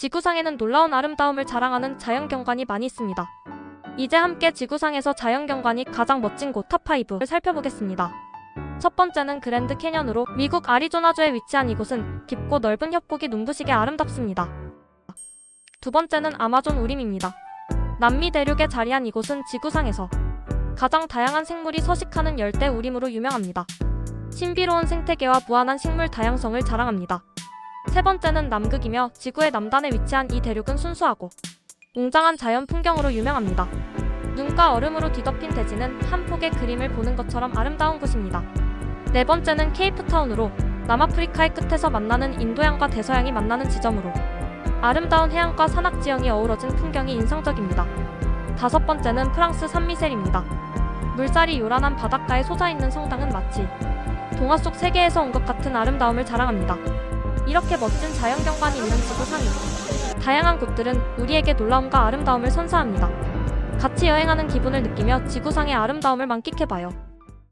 지구상에는 놀라운 아름다움을 자랑하는 자연경관이 많이 있습니다. 이제 함께 지구상에서 자연경관이 가장 멋진 곳 탑5를 살펴보겠습니다. 첫 번째는 그랜드 캐년으로 미국 아리조나주에 위치한 이곳은 깊고 넓은 협곡이 눈부시게 아름답습니다. 두 번째는 아마존 우림입니다. 남미 대륙에 자리한 이곳은 지구상에서 가장 다양한 생물이 서식하는 열대 우림으로 유명합니다. 신비로운 생태계와 무한한 식물 다양성을 자랑합니다. 세 번째는 남극이며 지구의 남단에 위치한 이 대륙은 순수하고 웅장한 자연 풍경으로 유명합니다. 눈과 얼음으로 뒤덮인 대지는 한 폭의 그림을 보는 것처럼 아름다운 곳입니다. 네 번째는 케이프타운으로 남아프리카의 끝에서 만나는 인도양과 대서양이 만나는 지점으로 아름다운 해안과 산악 지형이 어우러진 풍경이 인상적입니다. 다섯 번째는 프랑스 산미셀입니다. 물살이 요란한 바닷가에 솟아있는 성당은 마치 동화 속 세계에서 온 것 같은 아름다움을 자랑합니다. 이렇게 멋진 자연경관이 있는 지구상이 다양한 곳들은 우리에게 놀라움과 아름다움을 선사합니다. 같이 여행하는 기분을 느끼며 지구상의 아름다움을 만끽해봐요.